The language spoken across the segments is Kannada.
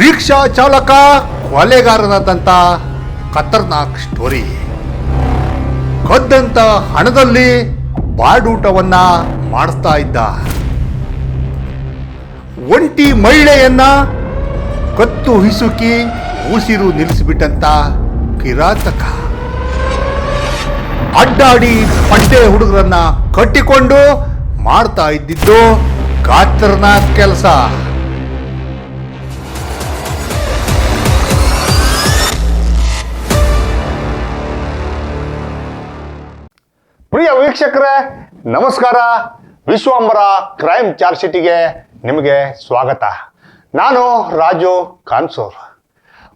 ರಿಕ್ಷಾ ಚಾಲಕ ಕೊಲೆಗಾರನಾದಂಥ ಖತರ್ನಾಕ್ ಸ್ಟೋರಿ. ಕದ್ದಂತ ಹಣದಲ್ಲಿ ಬಾಡೂಟವನ್ನ ಮಾಡಿಸ್ತಾ ಇದ್ದ. ಒಂಟಿ ಮಹಿಳೆಯನ್ನ ಕತ್ತು ಹಿಸುಕಿ ಉಸಿರು ನಿಲ್ಲಿಸಿಬಿಟ್ಟಂತ ಕಿರಾತಕ. ಅಡ್ಡಾಡಿ ಪಡ್ಡೆ ಹುಡುಗರನ್ನ ಕಟ್ಟಿಕೊಂಡು ಮಾಡ್ತಾ ಇದ್ದಿದ್ದು ಕಾತರ್ನಾಕ್ ಕೆಲಸ. ಪ್ರಿಯ ವೀಕ್ಷಕರೇ, ನಮಸ್ಕಾರ. ವಿಶ್ವಾಂಬರ ಕ್ರೈಮ್ ಚಾರ್ಜ್ ಶೀಟಿಗೆ ನಿಮಗೆ ಸ್ವಾಗತ. ನಾನು ರಾಜು ಕಾನ್ಸೂರ್.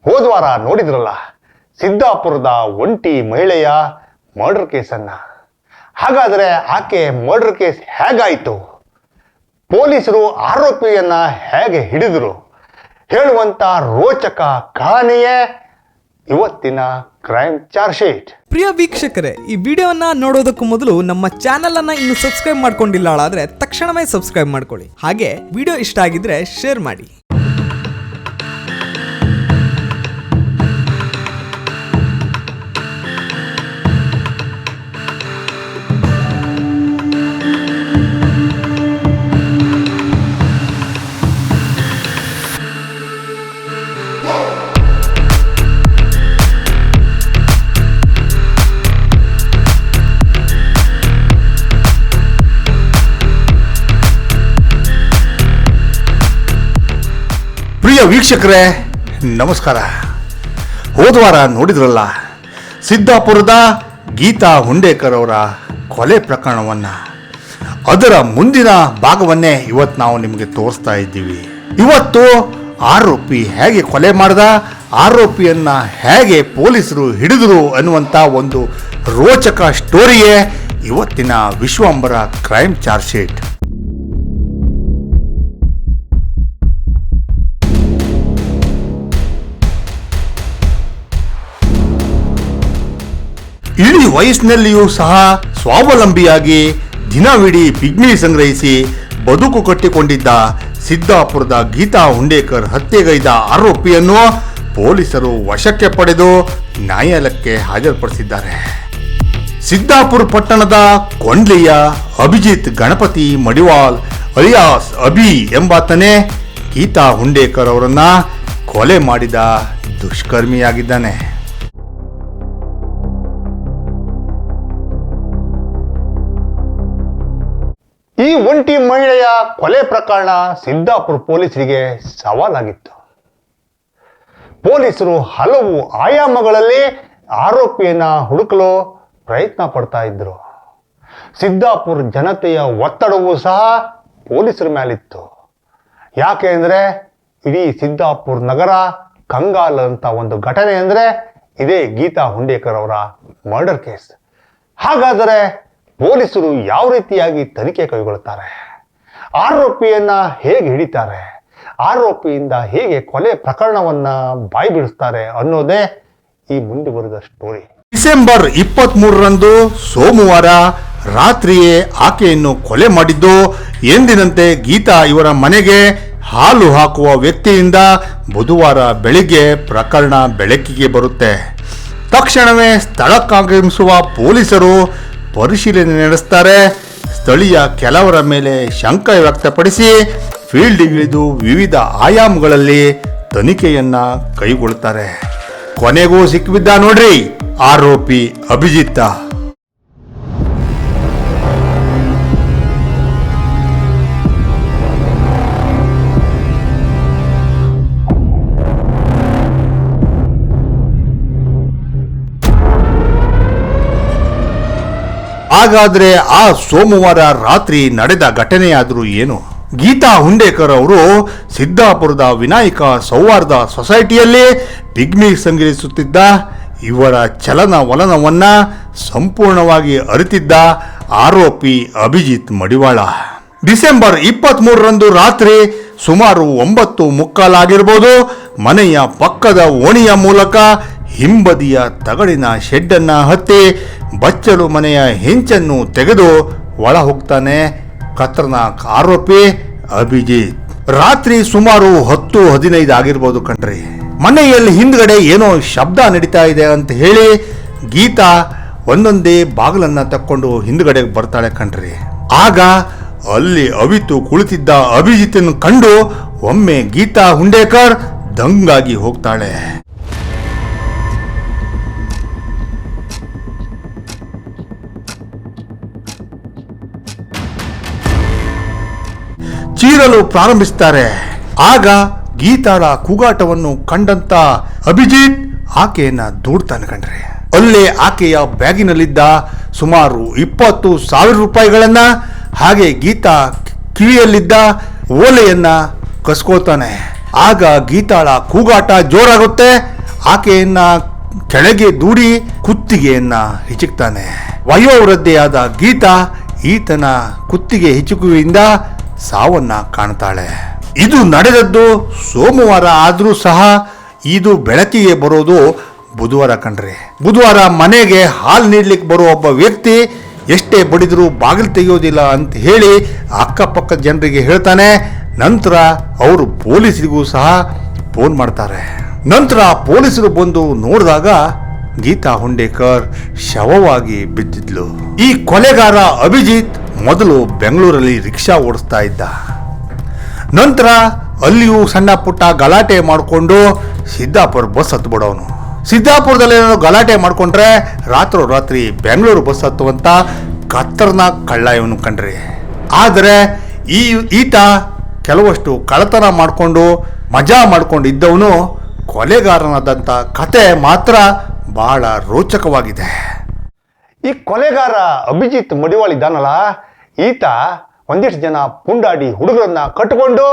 ಹೋದ್ವಾರ ನೋಡಿದ್ರಲ್ಲ, ಸಿದ್ದಾಪುರದ ಒಂಟಿ ಮಹಿಳೆಯ ಮರ್ಡರ್ ಕೇಸನ್ನ ಹಾಗಾದರೆ ಆಕೆ ಮರ್ಡರ್ ಕೇಸ್ ಹೇಗಾಯಿತು? ಪೊಲೀಸರು ಆರೋಪಿಯನ್ನ ಹೇಗೆ ಹಿಡಿದರು? ಹೇಳುವಂತ ರೋಚಕ ಕಹಾನಿಯೇ ಇವತ್ತಿನ ಕ್ರೈಮ್ ಚಾರ್ಜ್ ಶೀಟ್ ಪ್ರಿಯ ವೀಕ್ಷಕರೇ, ಈ ವಿಡಿಯೋವನ್ನ ನೋಡೋದಕ್ಕೂ ಮೊದಲು ನಮ್ಮ ಚಾನೆಲ್ ಅನ್ನ ಇನ್ನು ಸಬ್ಸ್ಕ್ರೈಬ್ ಮಾಡ್ಕೊಂಡಿಲ್ಲ ಆದ್ರೆ ತಕ್ಷಣವೇ ಸಬ್ಸ್ಕ್ರೈಬ್ ಮಾಡ್ಕೊಳ್ಳಿ. ಹಾಗೆ ವಿಡಿಯೋ ಇಷ್ಟ ಆಗಿದ್ರೆ ಶೇರ್ ಮಾಡಿ. ಪ್ರಿಯ ವೀಕ್ಷಕರೇ, ನಮಸ್ಕಾರ. ಹೋದ್ವಾರ ನೋಡಿದ್ರಲ್ಲ, ಸಿದ್ದಾಪುರದ ಗೀತಾ ಹುಂಡೇಕರ್ ಅವರ ಕೊಲೆ ಪ್ರಕರಣವನ್ನ. ಅದರ ಮುಂದಿನ ಭಾಗವನ್ನೇ ಇವತ್ತು ನಾವು ನಿಮಗೆ ತೋರಿಸ್ತಾ ಇದ್ದೀವಿ. ಇವತ್ತು ಆರೋಪಿ ಹೇಗೆ ಕೊಲೆ ಮಾಡ್ದ, ಆರೋಪಿಯನ್ನ ಹೇಗೆ ಪೊಲೀಸರು ಹಿಡಿದರು ಅನ್ನುವಂಥ ಒಂದು ರೋಚಕ ಸ್ಟೋರಿಯೇ ಇವತ್ತಿನ ವಿಶ್ವಾಂಬರ ಕ್ರೈಮ್ ಚಾರ್ಜ್ ಶೀಟ್ ಇಳಿ ವಯಸ್ಸಿನಲ್ಲಿಯೂ ಸಹ ಸ್ವಾವಲಂಬಿಯಾಗಿ ದಿನವಿಡೀ ಪಿಗ್ಮಿ ಸಂಗ್ರಹಿಸಿ ಬದುಕು ಕಟ್ಟಿಕೊಂಡಿದ್ದ ಸಿದ್ದಾಪುರದ ಗೀತಾ ಹುಂಡೇಕರ್ ಹತ್ಯೆಗೈದ ಆರೋಪಿಯನ್ನು ಪೊಲೀಸರು ವಶಕ್ಕೆ ಪಡೆದು ನ್ಯಾಯಾಲಯಕ್ಕೆ ಹಾಜರುಪಡಿಸಿದ್ದಾರೆ. ಸಿದ್ದಾಪುರ ಪಟ್ಟಣದ ಕೊಂಡ್ಲಿಯ ಅಭಿಜಿತ್ ಗಣಪತಿ ಮಡಿವಾಲ್ ಅಲಿಯಾಸ್ ಅಭಿ ಎಂಬಾತನೇ ಗೀತಾ ಹುಂಡೇಕರ್ ಅವರನ್ನ ಕೊಲೆ ಮಾಡಿದ ದುಷ್ಕರ್ಮಿಯಾಗಿದ್ದಾನೆ. ಒಂಟಿ ಮಹಿಳೆಯ ಕೊಲೆ ಪ್ರಕರಣ ಸಿದ್ದಾಪುರ ಪೊಲೀಸರಿಗೆ ಸವಾಲಾಗಿತ್ತು. ಪೊಲೀಸರು ಹಲವು ಆಯಾಮಗಳಲ್ಲಿ ಆರೋಪಿಯನ್ನ ಹುಡುಕಲು ಪ್ರಯತ್ನ ಪಡ್ತಾ ಇದ್ರು. ಸಿದ್ದಾಪುರ ಜನತೆಯ ಒತ್ತಡವೂ ಸಹ ಪೊಲೀಸರ ಮೇಲಿತ್ತು. ಯಾಕೆ ಅಂದರೆ ಇಡೀ ಸಿದ್ದಾಪುರ ನಗರ ಕಂಗಾಲಂತ ಒಂದು ಘಟನೆ ಅಂದರೆ ಇದೇ ಗೀತಾ ಹುಂಡೇಕರ್ ಅವರ ಮರ್ಡರ್ ಕೇಸ್ ಹಾಗಾದರೆ ಪೊಲೀಸರು ಯಾವ ರೀತಿಯಾಗಿ ತನಿಖೆ ಕೈಗೊಳ್ಳುತ್ತಾರೆ? ಆರೋಪಿಯನ್ನ ಹೇಗೆ ಹಿಡಿತಾರೆ? ಆರೋಪಿಯಿಂದ ಹೇಗೆ ಕೊಲೆ ಪ್ರಕರಣವನ್ನ ಬಾಯಿ ಬಿಡಿಸ್ತಾರೆ ಅನ್ನೋದೇ ಈ ಮುಂದುವರೆದ ಸ್ಟೋರಿ ಡಿಸೆಂಬರ್ ಇಪ್ಪತ್ತ್ ಮೂರರಂದು ಸೋಮವಾರ ರಾತ್ರಿಯೇ ಆಕೆಯನ್ನು ಕೊಲೆ ಮಾಡಿದ್ದು, ಎಂದಿನಂತೆ ಗೀತಾ ಇವರ ಮನೆಗೆ ಹಾಲು ಹಾಕುವ ವ್ಯಕ್ತಿಯಿಂದ ಬುಧವಾರ ಬೆಳಿಗ್ಗೆ ಪ್ರಕರಣ ಬೆಳಕಿಗೆ ಬರುತ್ತೆ. ತಕ್ಷಣವೇ ಸ್ಥಳಕ್ಕಾಗಮಿಸುವ ಪೊಲೀಸರು ಪರಿಶೀಲನೆ ನಡೆಸ್ತಾರೆ. ಸ್ಥಳೀಯ ಕೆಲವರ ಮೇಲೆ ಶಂಕ ವ್ಯಕ್ತಪಡಿಸಿ ಫೀಲ್ಡ್ಗಿಳಿದು ವಿವಿಧ ಆಯಾಮಗಳಲ್ಲಿ ತನಿಖೆಯನ್ನ ಕೈಗೊಳ್ಳುತ್ತಾರೆ. ಕೊನೆಗೂ ಸಿಕ್ಕಿಬಿದ್ದ ನೋಡ್ರಿ, ಆರೋಪಿ ಅಭಿಜಿತ್ತ ಹಾಗಾದ್ರೆ ಆ ಸೋಮವಾರ ರಾತ್ರಿ ನಡೆದ ಘಟನೆಯಾದರೂ ಏನು? ಗೀತಾ ಹುಂಡೇಕರ್ ಅವರು ಸಿದ್ದಾಪುರದ ವಿನಾಯಕ ಸೌಹಾರ್ದ ಸೊಸೈಟಿಯಲ್ಲಿ ಪಿಗ್ಮಿ ಸಂಗ್ರಹಿಸುತ್ತಿದ್ದ, ಇವರ ಚಲನ ವಲನವನ್ನ ಸಂಪೂರ್ಣವಾಗಿ ಅರಿತಿದ್ದ ಆರೋಪಿ ಅಭಿಜಿತ್ ಮಡಿವಾಳ. ಡಿಸೆಂಬರ್ ಇಪ್ಪತ್ತ್ ಮೂರರಂದು ರಾತ್ರಿ ಸುಮಾರು ಒಂಬತ್ತು ಮುಕ್ಕಾಲಾಗಿರ್ಬೋದು, ಮನೆಯ ಪಕ್ಕದ ಓಣಿಯ ಮೂಲಕ ಹಿಂಬದಿಯ ತಗಡಿನ ಶೆಡ್ಡನ್ನು ಹತ್ತಿ ಬಚ್ಚಲು ಮನೆಯ ಹೆಂಚನ್ನು ತೆಗೆದು ಒಳ ಹೋಗ್ತಾನೆ ಖತರ್ನಾಕ್ ಆರೋಪಿ ಅಭಿಜಿತ್. ರಾತ್ರಿ ಸುಮಾರು ಹತ್ತು ಹದಿನೈದು ಆಗಿರ್ಬೋದು ಕಣ್ರಿ. ಮನೆಯಲ್ಲಿ ಹಿಂದ್ಗಡೆ ಏನೋ ಶಬ್ದ ನಡೀತಾ ಇದೆ ಅಂತ ಹೇಳಿ ಗೀತಾ ಒಂದೊಂದೇ ಬಾಗಿಲನ್ನ ತಕ್ಕೊಂಡು ಹಿಂದ್ಗಡೆ ಬರ್ತಾಳೆ ಕಣ್ರಿ. ಆಗ ಅಲ್ಲಿ ಅವಿತು ಕುಳಿತಿದ್ದ ಅಭಿಜಿತನ್ನು ಕಂಡು ಒಮ್ಮೆ ಗೀತಾ ಹುಂಡೇಕರ್ ದಂಗಾಗಿ ಹೋಗ್ತಾಳೆ. ಚೀರಲು ಪ್ರಾರಂಭಿಸ್ತಾರೆ. ಆಗ ಗೀತಾಳ ಕೂಗಾಟವನ್ನು ಕಂಡಂತ ಅಭಿಜಿತ್ ಆಕೆಯನ್ನ ದೂಡ್ತಾನೆ ಕಂಡ್ರೆ. ಅಲ್ಲೇ ಆಕೆಯ ಬ್ಯಾಗಿನಲ್ಲಿದ್ದ ಸುಮಾರು ಇಪ್ಪತ್ತು ಸಾವಿರ ರೂಪಾಯಿಗಳನ್ನ ಹಾಗೆ ಗೀತಾ ಕಿವಿಯಲ್ಲಿದ್ದ ಓಲೆಯನ್ನ ಕಸ್ಕೋತಾನೆ ಆಗ ಗೀತಾಳ ಕೂಗಾಟ ಜೋರಾಗುತ್ತೆ. ಆಕೆಯನ್ನ ಕೆಳಗೆ ದೂಡಿ ಕುತ್ತಿಗೆಯನ್ನ ಹಿಚುಕ್ತಾನೆ. ವಯೋವೃದ್ಧೆಯಾದ ಗೀತಾ ಈತನ ಕುತ್ತಿಗೆ ಹಿಚುಕುವಿಂದ ಸಾವನ್ನ ಕಾಣ್ತಾಳೆ. ಇದು ನಡೆದದ್ದು ಸೋಮವಾರ ಆದರೂ ಸಹ ಇದು ಬೆಳಕಿಗೆ ಬರೋದು ಬುಧವಾರ ಕಣ್ರಿ. ಬುಧವಾರ ಮನೆಗೆ ಹಾಲು ನೀಡ್ಲಿಕ್ಕೆ ಬರೋ ಒಬ್ಬ ವ್ಯಕ್ತಿ ಎಷ್ಟೇ ಬಡಿದರೂ ಬಾಗಿಲು ತೆಗೆಯೋದಿಲ್ಲ ಅಂತ ಹೇಳಿ ಅಕ್ಕಪಕ್ಕದ ಜನರಿಗೆ ಹೇಳ್ತಾನೆ. ನಂತರ ಅವರು ಪೊಲೀಸರಿಗೂ ಸಹ ಫೋನ್ ಮಾಡ್ತಾರೆ. ನಂತರ ಪೊಲೀಸರು ಬಂದು ನೋಡಿದಾಗ ಗೀತಾ ಹುಂಡೇಕರ್ ಶವವಾಗಿ ಬಿದ್ದಿದ್ಲು. ಈ ಕೊಲೆಗಾರ ಅಭಿಜಿತ್ ಮೊದಲು ಬೆಂಗಳೂರಲ್ಲಿ ರಿಕ್ಷಾ ಓಡಿಸ್ತಾ ಇದ್ದ. ನಂತರ ಅಲ್ಲಿಯೂ ಸಣ್ಣ ಪುಟ್ಟ ಗಲಾಟೆ ಮಾಡಿಕೊಂಡು ಸಿದ್ದಾಪುರ ಬಸ್ ಹತ್ಬಿಡೋನು. ಸಿದ್ದಾಪುರದಲ್ಲಿ ಸಿದ್ದಾಪುರದಲ್ಲೇನೋ ಗಲಾಟೆ ರಾತ್ರೋ ರಾತ್ರಿ ಬೆಂಗಳೂರು ಬಸ್ ಹತ್ತುವಂತ ಕತ್ತರ್ನ ಕಳ್ಳ ಇವನು ಕಂಡ್ರಿ. ಆದರೆ ಈ ಈತ ಕೆಲವಷ್ಟು ಕಳತನ ಮಾಡಿಕೊಂಡು ಮಜಾ ಮಾಡಿಕೊಂಡು ಇದ್ದವನು ಕೊಲೆಗಾರನಾದಂಥ ಕತೆ ಮಾತ್ರ ಬಹಳ ರೋಚಕವಾಗಿದೆ. ಈ ಕೊಲೆಗಾರ ಅಭಿಜಿತ್ ಮಡಿವಾಳ ಈತ ಒಂದಿಷ್ಟು ಜನ ಪುಂಡಾಡಿ ಹುಡುಗರನ್ನ ಕಟ್ಟಿಕೊಂಡು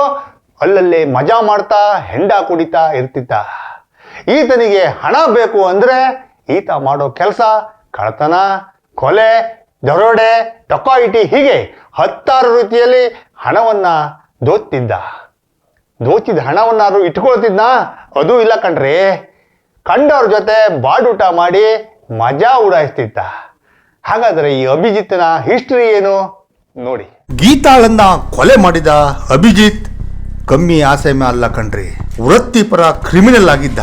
ಅಲ್ಲಲ್ಲೇ ಮಜಾ ಮಾಡ್ತಾ, ಹೆಂಡ ಕುಡಿತಾ ಇರ್ತಿದ್ದ. ಈತನಿಗೆ ಹಣ ಬೇಕು ಅಂದ್ರೆ ಈತ ಮಾಡೋ ಕೆಲಸ ಕಳ್ತನ ಕೊಲೆ, ದರೋಡೆ ಟೊಕಾಯಿಟಿ ಹೀಗೆ ಹತ್ತಾರು ರೀತಿಯಲ್ಲಿ ಹಣವನ್ನ ದೋತ್ತಿದ್ದ ದೋಚಿದ ಹಣವನ್ನಾದ್ರೂ ಇಟ್ಕೊಳ್ತಿದ್ನ? ಅದು ಇಲ್ಲ ಕಣ್ರಿ. ಕಂಡವ್ರ ಜೊತೆ ಬಾಡೂಟ ಮಾಡಿ ಮಜಾ ಉಡಾಯಿಸ್ತಿದ್ದ. ಹಾಗಾದ್ರೆ ಈ ಅಭಿಜಿತ್ನ ಹಿಸ್ಟ್ರಿ ಏನು? ನೋಡಿ. ಗೀತಾಳನ್ನ ಕೊಲೆ ಮಾಡಿದ ಅಭಿಜಿತ್ ಕಮ್ಮಿ ಆಸೆ ಅಲ್ಲ ಕಣ್ರಿ. ವೃತ್ತಿಪರ ಕ್ರಿಮಿನಲ್ ಆಗಿದ್ದ.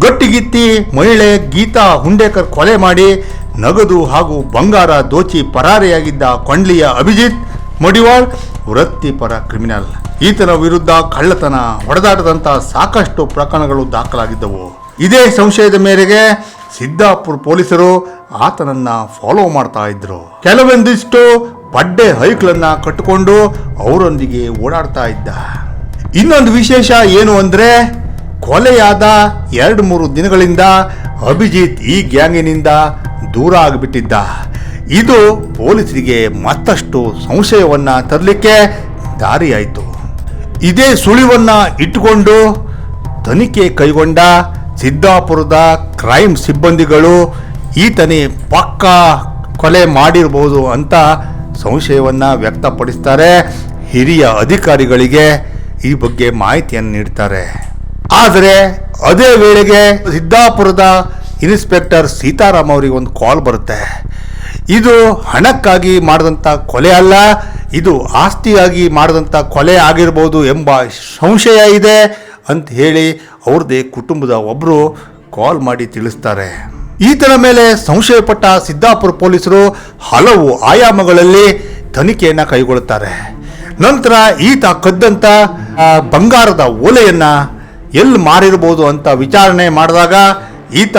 ಗಟ್ಟಿಗಿತ್ತಿ ಮಹಿಳೆ ಗೀತಾ ಹುಂಡೇಕರ್ ಕೊಲೆ ಮಾಡಿ ನಗದು ಹಾಗೂ ಬಂಗಾರ ದೋಚಿ ಪರಾರಿಯಾಗಿದ್ದ ಕೊಂಡ್ಲಿಯ ಅಭಿಜಿತ್ ಮಡಿವಾಳ್ ವೃತ್ತಿಪರ ಕ್ರಿಮಿನಲ್ ಈತನ ವಿರುದ್ಧ ಕಳ್ಳತನ, ಹೊಡೆದಾಟದಂತ ಸಾಕಷ್ಟು ಪ್ರಕರಣಗಳು ದಾಖಲಾಗಿದ್ದವು. ಇದೇ ಸಂಶಯದ ಮೇರೆಗೆ ಸಿದ್ದಾಪುರ ಪೊಲೀಸರು ಆತನನ್ನ ಫಾಲೋ ಮಾಡ್ತಾ ಇದ್ರು. ಕೆಲವೊಂದಿಷ್ಟು ಪಡ್ಡೆ ಹೈಕ್ಲನ್ನ ಕಟ್ಟಿಕೊಂಡು ಅವರೊಂದಿಗೆ ಓಡಾಡ್ತಾ ಇದ್ದ. ಇನ್ನೊಂದು ವಿಶೇಷ ಏನು ಅಂದ್ರೆ, ಕೊಲೆಯಾದ ಎರಡು ಮೂರು ದಿನಗಳಿಂದ ಅಭಿಜಿತ್ ಈ ಗ್ಯಾಂಗಿನಿಂದ ದೂರ ಆಗಿಬಿಟ್ಟಿದ್ದ. ಇದು ಪೊಲೀಸರಿಗೆ ಮತ್ತಷ್ಟು ಸಂಶಯವನ್ನ ತರಲಿಕ್ಕೆ ದಾರಿಯಾಯಿತು. ಇದೇ ಸುಳಿವನ್ನ ಇಟ್ಟುಕೊಂಡು ತನಿಖೆ ಕೈಗೊಂಡ ಸಿದ್ದಾಪುರದ ಕ್ರೈಮ್ ಸಿಬ್ಬಂದಿಗಳು, ಈತನೇ ಪಕ್ಕ ಕೊಲೆ ಮಾಡಿರಬಹುದು ಅಂತ ಸಂಶಯವನ್ನ ವ್ಯಕ್ತಪಡಿಸ್ತಾರೆ. ಹಿರಿಯ ಅಧಿಕಾರಿಗಳಿಗೆ ಈ ಬಗ್ಗೆ ಮಾಹಿತಿಯನ್ನು ನೀಡ್ತಾರೆ. ಆದರೆ ಅದೇ ವೇಳೆಗೆ ಸಿದ್ದಾಪುರದ ಇನ್ಸ್ಪೆಕ್ಟರ್ ಸೀತಾರಾಮ್ ಅವರಿಗೆ ಒಂದು ಕಾಲ್ ಬರುತ್ತೆ. ಇದು ಹಣಕ್ಕಾಗಿ ಮಾಡಿದಂಥ ಕೊಲೆ ಅಲ್ಲ, ಇದು ಆಸ್ತಿಯಾಗಿ ಮಾಡಿದಂಥ ಕೊಲೆ ಆಗಿರ್ಬೋದು ಎಂಬ ಸಂಶಯ ಇದೆ ಅಂತ ಹೇಳಿ ಅವ್ರದ್ದೇ ಕುಟುಂಬದ ಒಬ್ಬರು ಕಾಲ್ ಮಾಡಿ ತಿಳಿಸ್ತಾರೆ. ಈತನ ಮೇಲೆ ಸಂಶಯಪಟ್ಟ ಸಿದ್ದಾಪುರ ಪೊಲೀಸರು ಹಲವು ಆಯಾಮಗಳಲ್ಲಿ ತನಿಖೆಯನ್ನು ಕೈಗೊಳ್ಳುತ್ತಾರೆ. ನಂತರ ಈತ ಕದ್ದಂಥ ಬಂಗಾರದ ಓಲೆಯನ್ನ ಎಲ್ಲಿ ಮಾರಿರ್ಬೋದು ಅಂತ ವಿಚಾರಣೆ ಮಾಡಿದಾಗ ಈತ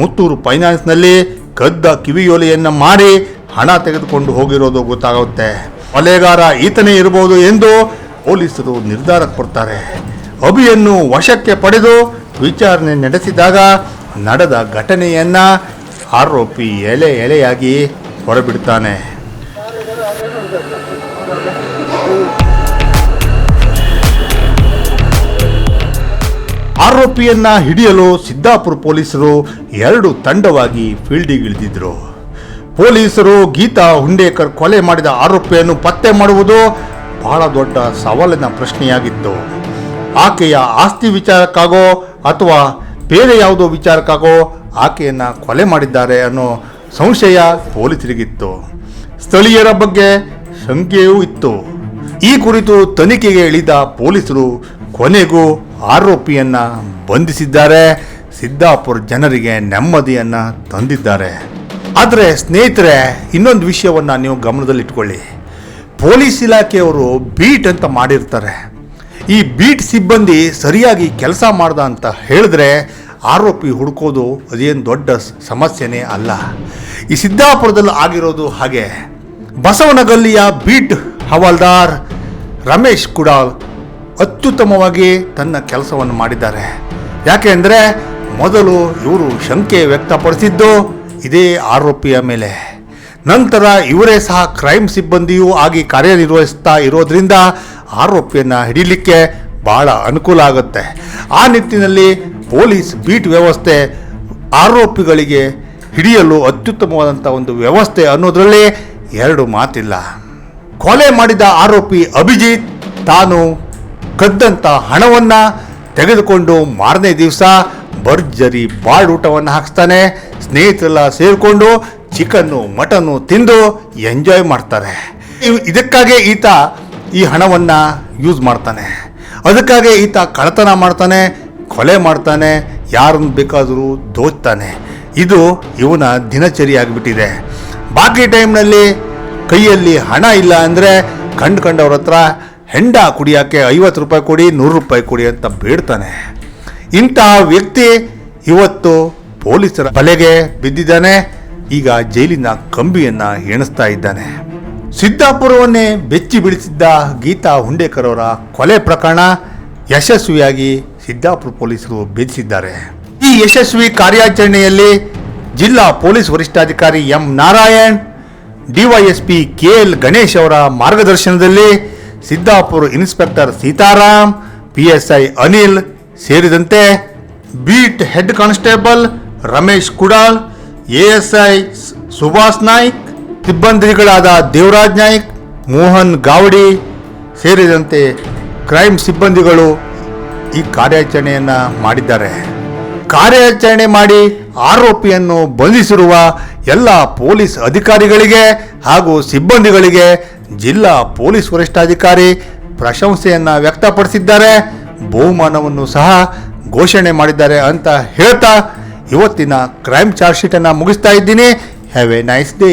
ಮುತ್ತೂರು ಫೈನಾನ್ಸ್ನಲ್ಲಿ ಕದ್ದ ಕಿವಿಯೋಲೆಯನ್ನು ಮಾರಿ ಹಣ ತೆಗೆದುಕೊಂಡು ಹೋಗಿರೋದು ಗೊತ್ತಾಗುತ್ತೆ. ಕೊಲೆಗಾರ ಈತನೇ ಇರಬಹುದು ಎಂದು ಪೊಲೀಸರು ನಿರ್ಧಾರಕ್ಕೆ ಕೊಡ್ತಾರೆ ಅಭಿಯನ್ನು ವಶಕ್ಕೆ ಪಡೆದು ವಿಚಾರಣೆ ನಡೆಸಿದಾಗ ನಡೆದ ಘಟನೆಯನ್ನ ಆರೋಪಿ ಎಲೆ ಎಳೆಯಾಗಿ ಹೊರಬಿಡ್ತಾನೆ. ಆರೋಪಿಯನ್ನ ಹಿಡಿಯಲು ಸಿದ್ದಾಪುರ ಪೊಲೀಸರು ಎರಡು ತಂಡವಾಗಿ ಫೀಲ್ಡಿಗಿಳಿದಿದ್ರು. ಪೊಲೀಸರು ಗೀತಾ ಹುಂಡೇಕರ್ ಕೊಲೆ ಮಾಡಿದ ಆರೋಪಿಯನ್ನು ಪತ್ತೆ ಮಾಡುವುದು ಬಹಳ ದೊಡ್ಡ ಸವಾಲಿನ ಪ್ರಶ್ನೆಯಾಗಿತ್ತು. ಆಕೆಯ ಆಸ್ತಿ ವಿಚಾರಕ್ಕಾಗೋ ಅಥವಾ ಬೇರೆ ಯಾವುದೋ ವಿಚಾರಕ್ಕಾಗೋ ಆಕೆಯನ್ನು ಕೊಲೆ ಮಾಡಿದ್ದಾರೆ ಅನ್ನೋ ಸಂಶಯ ಪೊಲೀಸರಿಗಿತ್ತು. ಸ್ಥಳೀಯರ ಬಗ್ಗೆ ಶಂಕೆಯೂ ಇತ್ತು. ಈ ಕುರಿತು ತನಿಖೆಗೆ ಇಳಿದ ಪೊಲೀಸರು ಕೊನೆಗೂ ಆರೋಪಿಯನ್ನು ಬಂಧಿಸಿದ್ದಾರೆ. ಸಿದ್ದಾಪುರ ಜನರಿಗೆ ನೆಮ್ಮದಿಯನ್ನು ತಂದಿದ್ದಾರೆ. ಆದರೆ ಸ್ನೇಹಿತರೆ, ಇನ್ನೊಂದು ವಿಷಯವನ್ನು ನೀವು ಗಮನದಲ್ಲಿಟ್ಕೊಳ್ಳಿ. ಪೊಲೀಸ್ ಇಲಾಖೆಯವರು ಬೀಟ್ ಅಂತ ಮಾಡಿರ್ತಾರೆ. ಈ ಬೀಟ್ ಸಿಬ್ಬಂದಿ ಸರಿಯಾಗಿ ಕೆಲಸ ಮಾಡ್ದ ಅಂತ ಹೇಳಿದ್ರೆ ಆರೋಪಿ ಹುಡುಕೋದು ಅದೇನು ದೊಡ್ಡ ಸಮಸ್ಯೆನೇ ಅಲ್ಲ. ಈ ಸಿದ್ದಾಪುರದಲ್ಲಿ ಆಗಿರೋದು ಹಾಗೆ. ಬಸವನಗಲ್ಲಿಯ ಬೀಟ್ ಹವಾಲ್ದಾರ್ ರಮೇಶ್ ಕೂಡ ಅತ್ಯುತ್ತಮವಾಗಿ ತನ್ನ ಕೆಲಸವನ್ನು ಮಾಡಿದ್ದಾರೆ. ಯಾಕೆ ಅಂದರೆ ಮೊದಲು ಇವರು ಶಂಕೆ ವ್ಯಕ್ತಪಡಿಸಿದ್ದು ಇದೇ ಆರೋಪಿಯ ಮೇಲೆ. ನಂತರ ಇವರೇ ಸಹ ಕ್ರೈಮ್ ಸಿಬ್ಬಂದಿಯೂ ಆಗಿ ಕಾರ್ಯನಿರ್ವಹಿಸ್ತಾ ಇರೋದ್ರಿಂದ ಆರೋಪಿಯನ್ನು ಹಿಡಿಲಿಕ್ಕೆ ಬಹಳ ಅನುಕೂಲ ಆಗುತ್ತೆ. ಆ ನಿಟ್ಟಿನಲ್ಲಿ ಪೊಲೀಸ್ ಬೀಟ್ ವ್ಯವಸ್ಥೆ ಆರೋಪಿಗಳಿಗೆ ಹಿಡಿಯಲು ಅತ್ಯುತ್ತಮವಾದಂಥ ಒಂದು ವ್ಯವಸ್ಥೆ ಅನ್ನೋದರಲ್ಲಿ ಎರಡು ಮಾತಿಲ್ಲ. ಕೊಲೆ ಮಾಡಿದ ಆರೋಪಿ ಅಭಿಜಿತ್ ತಾನು ಕದ್ದಂಥ ಹಣವನ್ನು ತೆಗೆದುಕೊಂಡು ಮಾರನೇ ದಿವಸ ಭರ್ಜರಿ ಬಾಳೂಟವನ್ನು ಹಾಕ್ಸ್ತಾನೆ, ಸ್ನೇಹಿತರೆಲ್ಲ ಸೇರಿಕೊಂಡು ಚಿಕನ್ನು, ಮಟನ್ನು ತಿಂದು ಎಂಜಾಯ್ ಮಾಡ್ತಾರೆ. ಇದಕ್ಕಾಗಿ ಈತ ಈ ಹಣವನ್ನು ಯೂಸ್ ಮಾಡ್ತಾನೆ. ಅದಕ್ಕಾಗಿ ಈತ ಕಳ್ಳತನ ಮಾಡ್ತಾನೆ, ಕೊಲೆ ಮಾಡ್ತಾನೆ, ಯಾರನ್ನು ಬೇಕಾದರೂ ದೋಚ್ತಾನೆ. ಇದು ಇವನ ದಿನಚರಿ ಆಗಿಬಿಟ್ಟಿದೆ. ಬಾಕಿ ಟೈಮ್ನಲ್ಲಿ ಕೈಯಲ್ಲಿ ಹಣ ಇಲ್ಲ ಅಂದರೆ ಕಂಡು ಕಂಡವ್ರ ಹತ್ರ ಹೆಂಡ ಕುಡಿಯೋಕ್ಕೆ ಐವತ್ತು ರೂಪಾಯಿ ಕೊಡಿ, ನೂರು ರೂಪಾಯಿ ಕೊಡಿ ಅಂತ ಬೇಡ್ತಾನೆ. ಇಂತಹ ವ್ಯಕ್ತಿ ಇವತ್ತು ಪೊಲೀಸರ ಬಲೆಗೆ ಬಿದ್ದಿದ್ದಾನೆ. ಈಗ ಜೈಲಿನ ಕಂಬಿಯನ್ನು ಎಣಿಸ್ತಾ ಇದ್ದಾನೆ. ಸಿದ್ದಾಪುರವನ್ನೇ ಬೆಚ್ಚಿ ಬಿಡಿಸಿದ್ದ ಗೀತಾ ಹುಂಡೇಕರ್ ಅವರ ಕೊಲೆ ಪ್ರಕರಣ ಯಶಸ್ವಿಯಾಗಿ ಸಿದ್ದಾಪುರ ಪೊಲೀಸರು ಭೇದಿಸಿದ್ದಾರೆ. ಈ ಯಶಸ್ವಿ ಕಾರ್ಯಾಚರಣೆಯಲ್ಲಿ ಜಿಲ್ಲಾ ಪೊಲೀಸ್ ವರಿಷ್ಠಾಧಿಕಾರಿ M Narayan, DYSP K L Ganesh ಅವರ ಮಾರ್ಗದರ್ಶನದಲ್ಲಿ ಸಿದ್ದಾಪುರ ಇನ್ಸ್ಪೆಕ್ಟರ್ ಸೀತಾರಾಮ್, ಪಿಎಸ್ಐ ಅನಿಲ್ ಸೇರಿದಂತೆ beat head constable Ramesh Kudal, ASI Subhash Naik ಸಿಬ್ಬಂದಿಗಳಾದ Devaraj Naik, Mohan Gawadi ಸೇರಿದಂತೆ ಕ್ರೈಮ್ ಸಿಬ್ಬಂದಿಗಳು ಈ ಕಾರ್ಯಾಚರಣೆಯನ್ನ ಮಾಡಿದ್ದಾರೆ. ಕಾರ್ಯಾಚರಣೆ ಮಾಡಿ ಆರೋಪಿಯನ್ನು ಬಂಧಿಸಿರುವ ಎಲ್ಲ ಪೊಲೀಸ್ ಅಧಿಕಾರಿಗಳಿಗೆ ಹಾಗೂ ಸಿಬ್ಬಂದಿಗಳಿಗೆ ಜಿಲ್ಲಾ ಪೊಲೀಸ್ ವರಿಷ್ಠಾಧಿಕಾರಿ ಪ್ರಶಂಸೆಯನ್ನ ವ್ಯಕ್ತಪಡಿಸಿದ್ದಾರೆ. ಬಹುಮಾನವನ್ನು ಸಹ ಘೋಷಣೆ ಮಾಡಿದ್ದಾರೆ ಅಂತ ಹೇಳ್ತಾ ಇವತ್ತಿನ ಕ್ರೈಮ್ ಚಾರ್ಜ್ ಶೀಟನ್ನು ಮುಗಿಸ್ತಾ ಇದ್ದೀನಿ. Have A nice day